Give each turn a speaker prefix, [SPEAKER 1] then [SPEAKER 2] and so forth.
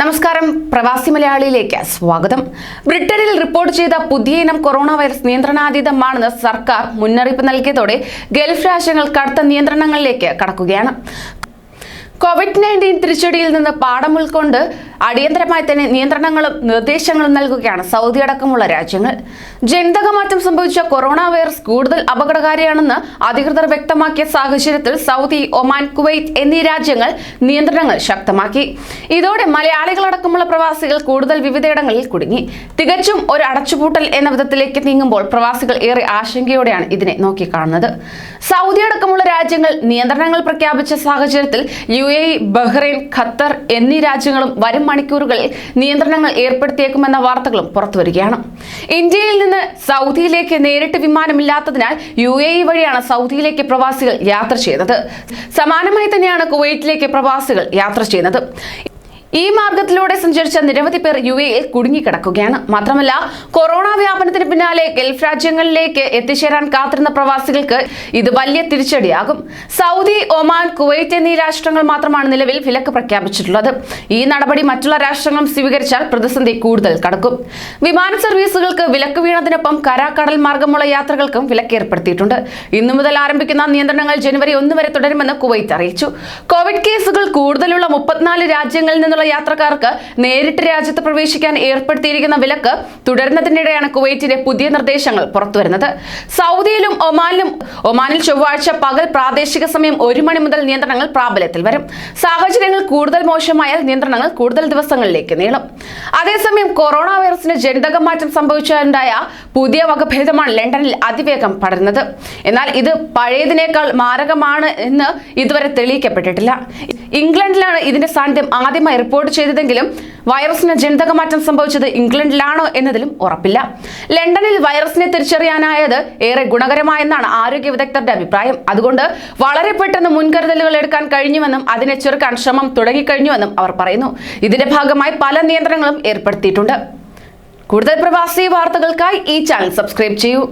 [SPEAKER 1] നമസ്കാരം. പ്രവാസി മലയാളിയിലേക്ക് സ്വാഗതം. ബ്രിട്ടനിൽ റിപ്പോർട്ട് ചെയ്ത പുതിയ ഇനം കൊറോണ വൈറസ് നിയന്ത്രണാതീതമാണെന്ന് സർക്കാർ മുന്നറിയിപ്പ് നൽകിയതോടെ ഗൾഫ് രാജ്യങ്ങൾ കടുത്ത നിയന്ത്രണങ്ങളിലേക്ക് കടക്കുകയാണ്. കോവിഡ് നയന്റീൻ തിരിച്ചടിയിൽ നിന്ന് പാഠം ഉൾക്കൊണ്ട് അടിയന്തരമായി തന്നെ നിയന്ത്രണങ്ങളും നിർദ്ദേശങ്ങളും നൽകുകയാണ് സൗദി അടക്കമുള്ള രാജ്യങ്ങൾ. ജനിതകമാറ്റം സംഭവിച്ച കൊറോണ വൈറസ് കൂടുതൽ അപകടകാരിയാണെന്ന് അധികൃതർ വ്യക്തമാക്കിയ സാഹചര്യത്തിൽ സൗദി ഒമാൻ കുവൈറ്റ് എന്നീ രാജ്യങ്ങൾ നിയന്ത്രണങ്ങൾ ശക്തമാക്കി. ഇതോടെ മലയാളികളടക്കമുള്ള പ്രവാസികൾ കൂടുതൽ വിവിധയിടങ്ങളിൽ കുടുങ്ങി. തികച്ചും ഒരു അടച്ചുപൂട്ടൽ എന്ന വിധത്തിലേക്ക് നീങ്ങുമ്പോൾ പ്രവാസികൾ ഏറെ ആശങ്കയോടെയാണ് ഇതിനെ നോക്കിക്കാണുന്നത്. സൗദി അടക്കമുള്ള രാജ്യങ്ങൾ നിയന്ത്രണങ്ങൾ പ്രഖ്യാപിച്ച സാഹചര്യത്തിൽ യു എ ബഹ്റൈൻ ഖത്തർ എന്നീ രാജ്യങ്ങളും വരും മണിക്കൂറുകളിൽ നിയന്ത്രണങ്ങൾ ഏർപ്പെടുത്തിയേക്കുമെന്ന വാർത്തകളും പുറത്തുവരികയാണ്. ഇന്ത്യയിൽ നിന്ന് സൗദിയിലേക്ക് നേരിട്ട് വിമാനമില്ലാത്തതിനാൽ യു എ ഇ വഴിയാണ് സൗദിയിലേക്ക് പ്രവാസികൾ യാത്ര ചെയ്തത് സമാനമായി തന്നെയാണ് കുവൈറ്റിലേക്ക് പ്രവാസികൾ യാത്ര ചെയ്യുന്നത്. ഈ മാർഗത്തിലൂടെ സഞ്ചരിച്ച നിരവധി പേർ യു എയിൽ കുടുങ്ങിക്കിടക്കുകയാണ്. മാത്രമല്ല കൊറോണ പിന്നാലെ ഗൾഫ് രാജ്യങ്ങളിലേക്ക് എത്തിച്ചേരാൻ കാത്തിരുന്ന പ്രവാസികൾക്ക് ഇത് വലിയ തിരിച്ചടിയാകും. സൗദി ഒമാൻ കുവൈറ്റ് എന്നീ രാഷ്ട്രങ്ങൾ മാത്രമാണ് നിലവിൽ വിലക്ക് പ്രഖ്യാപിച്ചിട്ടുള്ളത്. ഈ നടപടി മറ്റുള്ള രാഷ്ട്രങ്ങളും സ്വീകരിച്ചാൽ പ്രതിസന്ധി കൂടുതൽ കടക്കും. വിമാന സർവീസുകൾക്ക് വിലക്ക് വീണതിനൊപ്പം കര കടൽ മാർഗമുള്ള യാത്രകൾക്കും വിലക്ക് ഏർപ്പെടുത്തിയിട്ടുണ്ട്. ഇന്നു മുതൽ ആരംഭിക്കുന്ന നിയന്ത്രണങ്ങൾ ജനുവരി ഒന്ന് വരെ തുടരുമെന്ന് കുവൈറ്റ് അറിയിച്ചു. കോവിഡ് കേസുകൾ കൂടുതലുള്ള മുപ്പത്തിനാല് രാജ്യങ്ങളിൽ നിന്നുള്ള യാത്രക്കാർക്ക് നേരിട്ട് രാജ്യത്ത് പ്രവേശിക്കാൻ ഏർപ്പെടുത്തിയിരിക്കുന്ന വിലക്ക് തുടരുന്നതിനിടെയാണ് കുവൈറ്റിന്റെ പുതിയ നിർദ്ദേശങ്ങൾ പുറത്തുവരുന്നത്. സൗദിയിലും ഒമാനിലും ഒമാനിൽ ചൊവ്വാഴ്ച പകൽ പ്രാദേശിക സമയം ഒരു മണി മുതൽ നിയന്ത്രണങ്ങൾ പ്രാബല്യത്തിൽ വരും. സാഹചര്യങ്ങൾ കൂടുതൽ മോശമായാൽ നിയന്ത്രണങ്ങൾ കൂടുതൽ ദിവസങ്ങളിലേക്ക് നീളും. അതേസമയം കൊറോണ വൈറസിന് ജനിതക മാറ്റം സംഭവിച്ചുണ്ടായ പുതിയ വകഭേദമാണ് ലണ്ടനിൽ അതിവേഗം പടരുന്നത്. എന്നാൽ ഇത് പഴയതിനേക്കാൾ മാരകമാണ് എന്ന് ഇതുവരെ തെളിയിക്കപ്പെട്ടിട്ടില്ല. ഇംഗ്ലണ്ടിലാണ് ഇതിന്റെ സാന്നിധ്യം ആദ്യമായി റിപ്പോർട്ട് ചെയ്തതെങ്കിലും വൈറസിന് ജനിതക മാറ്റം സംഭവിച്ചത് ഇംഗ്ലണ്ടിലാണോ എന്നതിലും ഉറപ്പില്ല. ലണ്ടനിൽ വൈറസിനെ തിരിച്ചറിയാനായത് ഏറെ ഗുണകരമായെന്നാണ് ആരോഗ്യ വിദഗ്ധരുടെ അഭിപ്രായം. അതുകൊണ്ട് വളരെ പെട്ടെന്ന് മുൻകരുതലുകൾ എടുക്കാൻ കഴിഞ്ഞുവെന്നും അതിനെ ചെറുക്കാൻ ശ്രമം തുടങ്ങിക്കഴിഞ്ഞുവെന്നും അവർ പറയുന്നു. ഇതിന്റെ ഭാഗമായി പല നിയന്ത്രണങ്ങളും ഏർപ്പെടുത്തിയിട്ടുണ്ട്. കൂടുതൽ പ്രവാസി വാർത്തകൾക്കായി ഈ ചാനൽ സബ്സ്ക്രൈബ് ചെയ്യൂ.